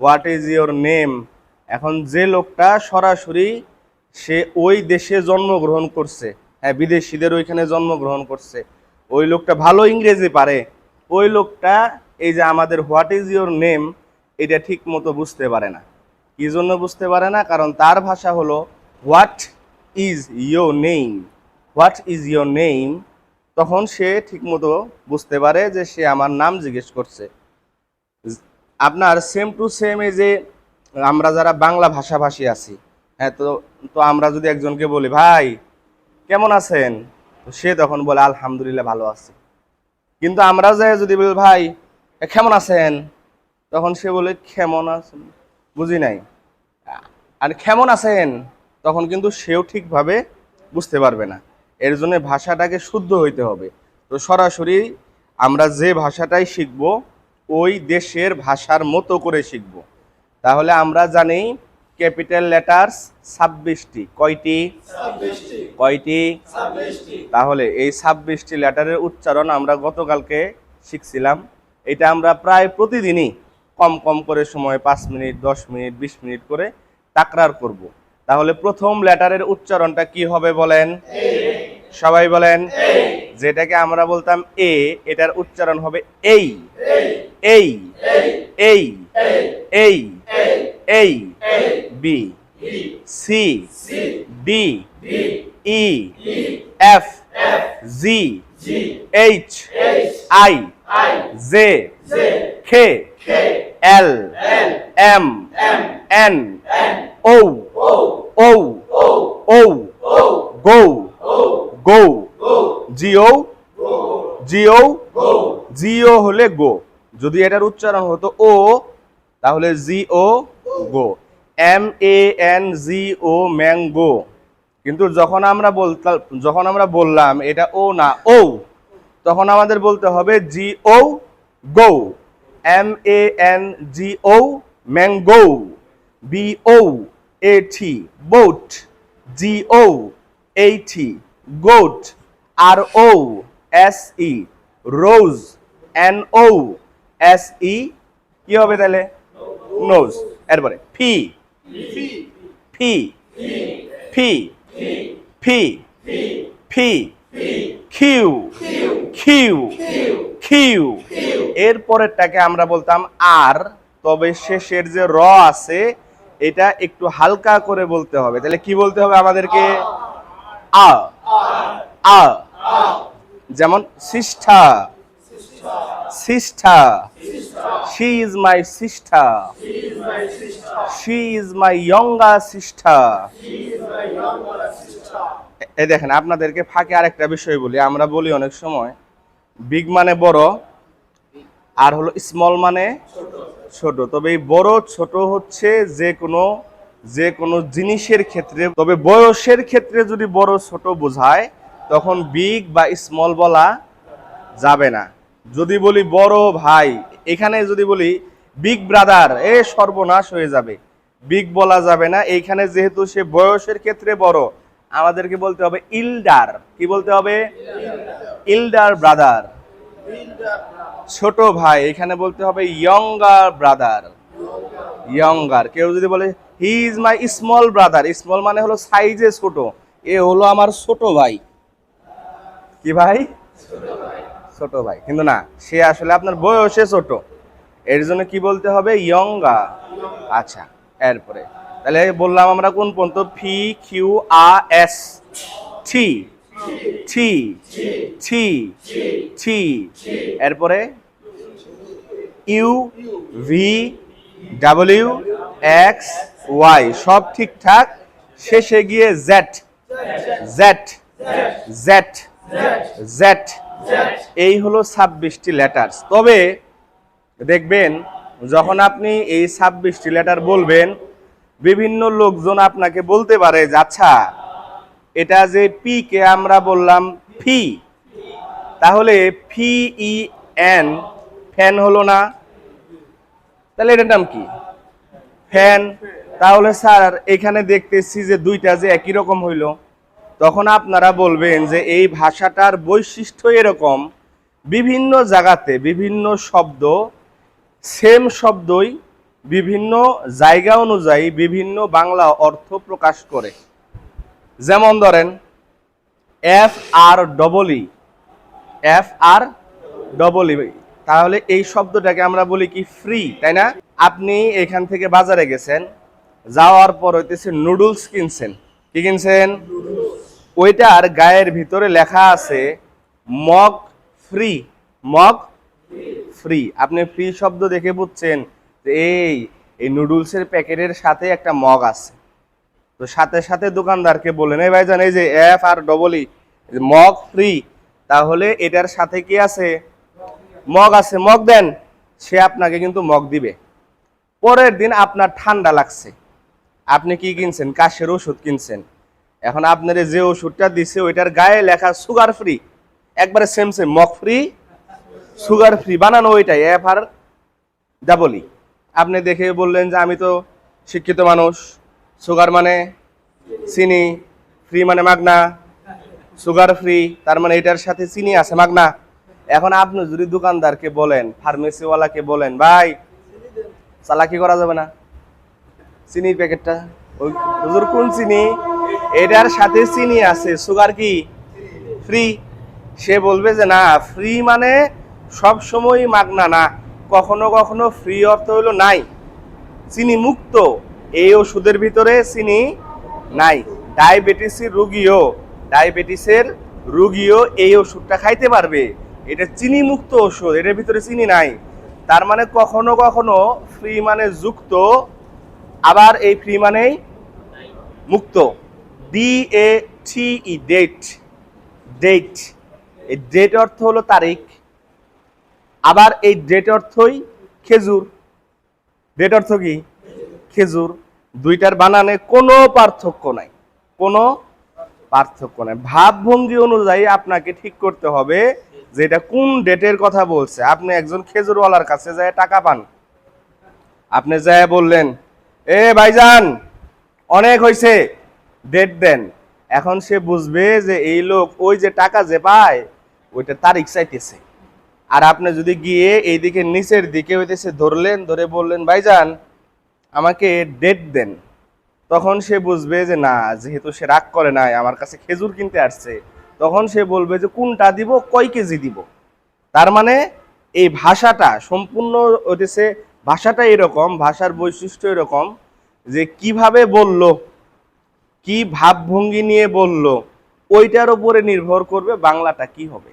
What is your name এখন যে লোকটা সরাসরি সে ওই দেশে জন্মগ্রহণ করছে। হ্যাঁ বিদেশিদের ওইখানে জন্মগ্রহণ করছে। ওই লোকটা ভালো ইংরেজি পারে। ওই লোকটা, এই যে আমাদের হোয়াট ইজ ইয়োর নেম এটা ঠিক মতো বুঝতে পারে না। কি জন্য বুঝতে পারে না? কারণ তার ভাষা হলো what is your name what is your name তখন সে ঠিকমতো বুঝতে পারে যে সে আমার নাম জিজ্ঞেস করছে। আপনার সেম টু সেম এই যে আমরা যারা বাংলা ভাষাভাষী আছি হ্যাঁ তো তো আমরা যদি একজনকে বলি, ভাই, কেমন আছেন? সে তখন বলে, আলহামদুলিল্লাহ, ভালো আছে। কিন্তু আমরা যাই যদি বলি, ভাই কেমন আছেন? তখন সে বলে, কেমন আছেন? বুঝি নাই। আর কেমন আছেন? তখন কিন্তু সেও ঠিকভাবে বুঝতে পারবে না। এর জন্য ভাষাটাকে শুদ্ধ হইতে হবে। তো সরাসরি আমরা যে ভাষাটাই শিখব ওই দেশের ভাষার মতো করে শিখব। তাহলে আমরা জানি ক্যাপিটাল লেটার্স ছাব্বিশটি। কয়টি? কয়টি? তাহলে এই ছাব্বিশটি লেটারের উচ্চারণ আমরা গতকালকে শিখছিলাম। এটা আমরা প্রায় প্রতিদিনই কম কম করে সময় পাঁচ মিনিট দশ মিনিট বিশ মিনিট করে তাকরার করব। তাহলে প্রথম লেটারের উচ্চারণটা কি হবে বলেন? সবাই বলেন, যেটাকে আমরা বলতাম এ, এটার উচ্চারণ হবে এই। এই এই এই এই B C D E F G H I J K L M N O O O go go. G O. G O. G O হলে গো। যদি এটার উচ্চারণ হতো ও, তাহলে G O go. M A N G O mango. কিন্তু যখন আমরা বলতাম, যখন আমরা বললাম এটা ও না, ও, তখন আমাদের বলতে হবে G O go. M A N G O mango. B O A T boat. G O A T goat R O S E rose N O S E কি হবে তাহলে? নোজ এরপরে P P P P P Q Q Q এর পরেরটাকে আমরা বলতাম আর তবে শেষের যে র আছে, এটা একটু হালকা করে বলতে হবে। তাহলে কি বলতে হবে আমাদেরকে? আ। আ। যেমন sister. Sister. She is my sister. She is my ইয়ঙ্গা sister. এই দেখেন আপনাদেরকে ফাঁকে আরেকটা বিষয় বলি আমরা বলি অনেক সময় বিগ মানে বড় আর হলো স্মল মানে ছোট। তবে এই বড় ছোট হচ্ছে যে কোনো যে কোনো জিনিসের ক্ষেত্রে, তবে বয়সের ক্ষেত্রে যদি বড় ছোট বোঝায়, তখন বিগ বা স্মল বলা যাবে না। যদি বলি বড় ভাই, এখানে যদি বলি বিগ ব্রাদার এ সর্বনাশ হয়ে যাবে। বিগ বলা যাবে না। এইখানে যেহেতু সে বয়সের ক্ষেত্রে বড়, আমাদেরকে বলতে হবে ইল্ডার কি বলতে হবে? ইল্ডার ব্রাদার ছোট ভাই, এখানে বলতে হবে ইয়ঙ্গার ব্রাদার ইয়ঙ্গার কেউ যদি বলে he is my small brother small মানে হলো সাইজে ছোট। এ হলো আমার ছোট ভাই। কি ভাই? ছোট ভাই। কিন্তু না সে আসলে আপনার বয়সে ছোট। এর জন্য কি বলতে হবে? ইয়ঙ্গা আচ্ছা এরপরে। তাহলে বললাম আমরা কোন পর্যন্ত? ফি কিউ আ S T T T T এরপরে? U V W X Y সব ঠিকঠাক, শেষে গিয়ে জেড জেড জেড জেড এই হলো ছাব্বিশটি লেটার্স তবে দেখবেন, যখন আপনি এই ছাব্বিশটি লেটার বলবেন, বিভিন্ন লোকজন আপনাকে বলতে পারে যে আচ্ছা এটা যে পি কে আমরা বললাম ফি তাহলে ফি ই এন ফ্যান হলো না তাহলে এটার নাম কি? ফ্যান। তাহলে স্যার, এখানে দেখতেছি যে দুইটা যে একই রকম হইল। তখন আপনারা বলবেন যে এই ভাষাটার বৈশিষ্ট্য এরকম, বিভিন্ন জায়গাতে বিভিন্ন শব্দ সেম শব্দই বিভিন্ন জায়গা অনুযায়ী বিভিন্ন বাংলা অর্থ প্রকাশ করে। যেমন ধরেন F R double E F R double E তাহলে এই শব্দটাকে আমরা বলি কি ফ্রি তাই না? আপনি এখান থেকে বাজারে গেছেন যাওয়ার পর হইতেছে নুডলস কিনছেন। কি কিনছেন? ওইটার গায়ের ভিতরে লেখা আছে মগ ফ্রি মগ ফ্রি আপনি ফ্রি শব্দ দেখে বুঝছেন যে এই এই নুডলসের প্যাকেটের সাথে একটা মগ আছে। তো সাথে সাথে দোকানদারকে বলেন এই ভাইজান এই যে F R double E mug free তাহলে এটার সাথে কি আছে? মগ আছে, মগ দেন, সে আপনাকে কিন্তু মগ দিবে। পরের দিন আপনার ঠান্ডা লাগছে। আপনি কি কিনছেন? কাশের ওষুধ কিনছেন। এখন আপনার যে ওষুধটা দিছে, ওইটার গায়ে লেখা সুগার ফ্রি একবারে same same mug free sugar free বানানো ওইটাই, এফ আর ডাবলি আপনি দেখে বললেন যে আমি তো শিক্ষিত মানুষ। সুগার মানে চিনি ফ্রি মানে মাগনা। সুগার ফ্রি তার মানে এটার সাথে চিনি আছে, মাগনা। এখন আপনি যদি দোকানদারকে বলেন, ফার্মেসিওয়ালাকে বলেন, ভাই, চালাকি করা যাবে না। চিনি প্যাকেটটা? হুজুর কোন চিনি? এটার সাথে চিনি আছে, সুগার কি? ফ্রি। সে বলবে যে, না, ফ্রি মানে সব সময় মাগনা না। কখনো কখনো ফ্রি অর্থ হলো নাই। চিনি মুক্ত। এই ওষুধের ভিতরে চিনি নাই। ডায়াবেটিসের রুগীও ডায়াবেটিসের রুগীও এই ওষুধটা খাইতে পারবে। এটা চিনি মুক্ত ওষুধ, এটার ভিতরে চিনি নাই। তার মানে কখনো কখনো ফ্রি মানে যুক্ত, আবার এই ফ্রি মানেই মুক্ত। D A T E date date এই ডেট অর্থ হলো তারিখ, আবার এই ডেট অর্থই খেজুর। ডেট অর্থ কি? খেজুর। দুইটার বানানে কোনো পার্থক্য নাই। কোনো পার্থক্য নাই। ভাবভঙ্গি অনুযায়ী আপনাকে ঠিক করতে হবে যে এটা কোন ডেটের কথা বলছে? আপনি একজন খেজুরওয়ালার কাছে যায় টাকা পান। আপনি যায় বললেন, এ ভাইজান, অনেক হয়েছে ডেট দেন। এখন সে বুঝবে যে এই লোক ওই যে টাকা যে পায়, ওইটা তারিখ চাইতেছে। আর আপনি যদি গিয়ে এইদিকে নিচের দিকে হইতেছে ধরলেন, ধরে বললেন, ভাইজান, আমাকে ডেট দেন। তখন সে বুঝবে যে না, যেহেতু সে রাগ করে নাই, আমার কাছে খেজুর কিনতে আসছে তখন সে বলবে যে কোনটা দিব, কয় কেজি দিব। তার মানে এই ভাষাটা সম্পূর্ণ হইতেছে, ভাষাটা এরকম, ভাষার বৈশিষ্ট্য এরকম যে কীভাবে বলল, কি ভাবভঙ্গি নিয়ে বলল, ওইটার উপরে নির্ভর করবে বাংলাটা কি হবে।